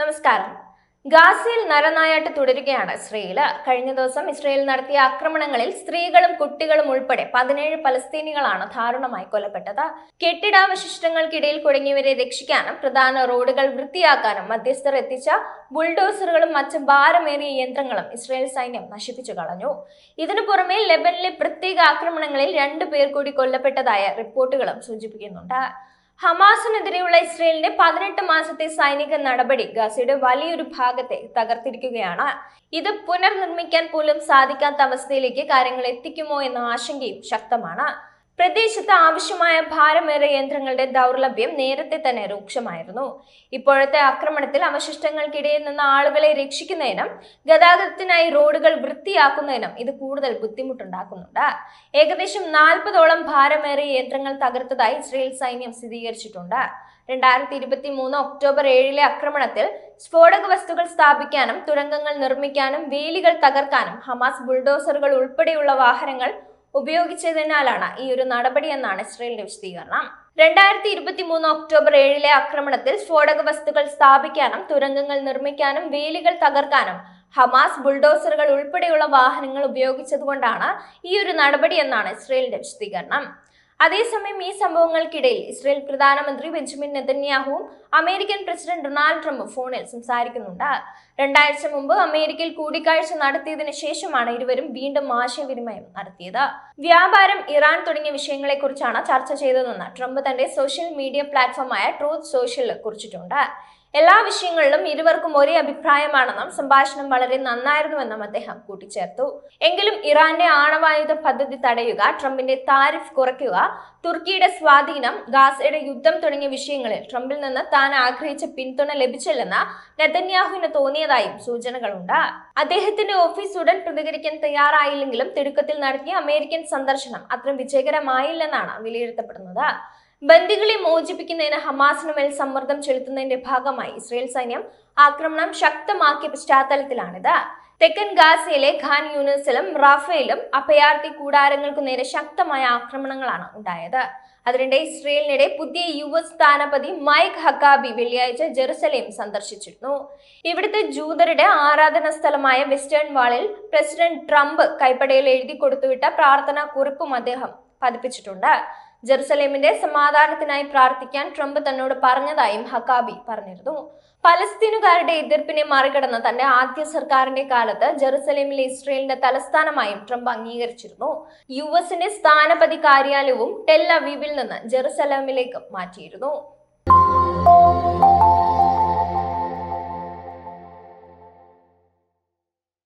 നമസ്കാരം. ഗാസയിൽ നരനായാട്ട് തുടരുകയാണ് ഇസ്രയേൽ കഴിഞ്ഞ ദിവസം ഇസ്രയേൽ നടത്തിയ ആക്രമണങ്ങളിൽ സ്ത്രീകളും കുട്ടികളും ഉൾപ്പെടെ പതിനേഴ് പലസ്തീനികളാണ് ദാരുണമായി കൊല്ലപ്പെട്ടത്. കെട്ടിടാവശിഷ്ടങ്ങൾക്കിടയിൽ കുടുങ്ങിയവരെ രക്ഷിക്കാനും പ്രധാന റോഡുകൾ വൃത്തിയാക്കാനും മധ്യസ്ഥർ എത്തിച്ച ബുൾഡോസറുകളും മറ്റ് ഭാരമേറിയ യന്ത്രങ്ങളും ഇസ്രയേൽ സൈന്യം നശിപ്പിച്ചു കളഞ്ഞു. ഇതിനു പുറമെ ലെബനിലെ പ്രത്യേക ആക്രമണങ്ങളിൽ രണ്ടു പേർ കൂടി കൊല്ലപ്പെട്ടതായ റിപ്പോർട്ടുകളും സൂചിപ്പിക്കുന്നുണ്ട്. ഹമാസിനെതിരെയുള്ള ഇസ്രയേലിന്റെ പതിനെട്ട് മാസത്തെ സൈനിക നടപടി ഗസയുടെ വലിയൊരു ഭാഗത്തെ തകർത്തിരിക്കുകയാണ്. ഇത് പുനർനിർമ്മിക്കാൻ പോലും സാധിക്കാത്ത അവസ്ഥയിലേക്ക് കാര്യങ്ങൾ എത്തിക്കുമോ എന്ന ആശങ്കയും ശക്തമാണ്. പ്രദേശത്ത് ആവശ്യമായ ഭാരമേറിയ യന്ത്രങ്ങളുടെ ദൗർലഭ്യം നേരത്തെ തന്നെ രൂക്ഷമായിരുന്നു. ഇപ്പോഴത്തെ ആക്രമണത്തിൽ അവശിഷ്ടങ്ങൾക്കിടയിൽ നിന്ന് ആളുകളെ രക്ഷിക്കുന്നതിനും ഗതാഗതത്തിനായി റോഡുകൾ വൃത്തിയാക്കുന്നതിനും ഇത് കൂടുതൽ ബുദ്ധിമുട്ടുണ്ടാക്കുന്നുണ്ട്. ഏകദേശം നാൽപ്പതോളം ഭാരമേറിയ യന്ത്രങ്ങൾ തകർത്തതായി ഇസ്രയേൽ സൈന്യം സ്ഥിരീകരിച്ചിട്ടുണ്ട്. രണ്ടായിരത്തി ഇരുപത്തി മൂന്ന് ഒക്ടോബർ ഏഴിലെ ആക്രമണത്തിൽ സ്ഫോടക വസ്തുക്കൾ സ്ഥാപിക്കാനും തുരങ്കങ്ങൾ നിർമ്മിക്കാനും വേലികൾ തകർക്കാനും ഹമാസ് ബുൾഡോസറുകൾ ഉൾപ്പെടെയുള്ള വാഹനങ്ങൾ ഉപയോഗിച്ചതിനാലാണ് ഈ ഒരു നടപടി എന്നാണ് ഇസ്രയേലിന്റെ വിശദീകരണം. രണ്ടായിരത്തി ഇരുപത്തി മൂന്ന് ഒക്ടോബർ ഏഴിലെ ആക്രമണത്തിൽ സ്ഫോടക വസ്തുക്കൾ സ്ഥാപിക്കാനും തുരങ്കങ്ങൾ നിർമ്മിക്കാനും വേലികൾ തകർക്കാനും ഹമാസ് ബുൾഡോസറുകൾ ഉൾപ്പെടെയുള്ള വാഹനങ്ങൾ ഉപയോഗിച്ചതുകൊണ്ടാണ് ഈ ഒരു നടപടി എന്നാണ് ഇസ്രയേലിന്റെ വിശദീകരണം. അതേസമയം ഈ സംഭവങ്ങൾക്കിടയിൽ ഇസ്രയേൽ പ്രധാനമന്ത്രി ബെഞ്ചമിൻ നെതന്യാഹുവും അമേരിക്കൻ പ്രസിഡന്റ് ഡൊണാൾഡ് ട്രംപും ഫോണിൽ സംസാരിക്കുന്നുണ്ട്. രണ്ടാഴ്ച മുമ്പ് അമേരിക്കയിൽ കൂടിക്കാഴ്ച നടത്തിയതിനു ശേഷമാണ് ഇരുവരും വീണ്ടും ആശയവിനിമയം നടത്തിയത്. വ്യാപാരം ഇറാൻ തുടങ്ങിയ വിഷയങ്ങളെക്കുറിച്ചാണ് ചർച്ച ചെയ്തതെന്ന് ട്രംപ് തന്റെ സോഷ്യൽ മീഡിയ പ്ലാറ്റ്ഫോമായ ട്രൂത്ത് സോഷ്യലിൽ കുറിച്ചിട്ടുണ്ട്. എല്ലാ വിഷയങ്ങളിലും ഇരുവർക്കും ഒരേ അഭിപ്രായമാണെന്നും സംഭാഷണം വളരെ നന്നായിരുന്നുവെന്നും അദ്ദേഹം കൂട്ടിച്ചേർത്തു. എങ്കിലും ഇറാന്റെ ആണവായുധ പദ്ധതി തടയുക ട്രംപിന്റെ താരിഫ് കുറയ്ക്കുക തുർക്കിയുടെ സ്വാധീനം ഗാസയുടെ യുദ്ധം തുടങ്ങിയ വിഷയങ്ങളിൽ ട്രംപിൽ നിന്ന് താൻ ആഗ്രഹിച്ച പിന്തുണ ലഭിച്ചില്ലെന്ന് നെതന്യാഹുവിന് തോന്നിയതായും സൂചനകളുണ്ട്. അദ്ദേഹത്തിന്റെ ഓഫീസ് ഉടൻ പ്രതികരിക്കാൻ തയ്യാറായില്ലെങ്കിലും തിടുക്കത്തിൽ നടത്തിയ അമേരിക്കൻ സന്ദർശനം അത്ര വിജയകരമായില്ലെന്നാണ് വിലയിരുത്തപ്പെടുന്നത്. ബന്ദികളെ മോചിപ്പിക്കുന്നതിന് ഹമാസിന് മേൽ സമ്മർദ്ദം ചെലുത്തുന്നതിന്റെ ഭാഗമായി ഇസ്രയേൽ സൈന്യം ആക്രമണം ശക്തമാക്കിയ പശ്ചാത്തലത്തിലാണിത്. തെക്കൻ ഗാസയിലെ ഖാൻ യൂണിസിലും റാഫേലും അഭയാർത്ഥി കൂടാരങ്ങൾക്കു നേരെ ശക്തമായ ആക്രമണങ്ങളാണ് ഉണ്ടായത്. അതിനിടെ ഇസ്രയേലിനിടെ പുതിയ യു എസ് സ്ഥാനപതി മൈക്ക് ഹക്കാബി വെള്ളിയാഴ്ച ജെറുസലേം സന്ദർശിച്ചിരുന്നു. ഇവിടുത്തെ ജൂതരുടെ ആരാധന സ്ഥലമായ വെസ്റ്റേൺ വാളിൽ പ്രസിഡന്റ് ട്രംപ് കൈപ്പടയിൽ എഴുതി കൊടുത്തുവിട്ട പ്രാർത്ഥനാ കുറിപ്പും അദ്ദേഹം പതിപ്പിച്ചിട്ടുണ്ട്. ജെറുസലേമിന്റെ സമാധാനത്തിനായി പ്രാർത്ഥിക്കാൻ ട്രംപ് തന്നോട് പറഞ്ഞതായും ഹക്കാബി പറഞ്ഞിരുന്നു. പലസ്തീനുകാരുടെ എതിർപ്പിനെ മറികടന്ന് തന്റെ ആദ്യ സർക്കാരിന്റെ കാലത്ത് ജെറുസലേമിലെ ഇസ്രയേലിന്റെ തലസ്ഥാനമായും ട്രംപ് അംഗീകരിച്ചിരുന്നു. യു എസിന്റെ സ്ഥാനപതി കാര്യാലയവും ടെൽ അവീവിൽ നിന്ന് ജെറുസലേമിലേക്ക് മാറ്റിയിരുന്നു.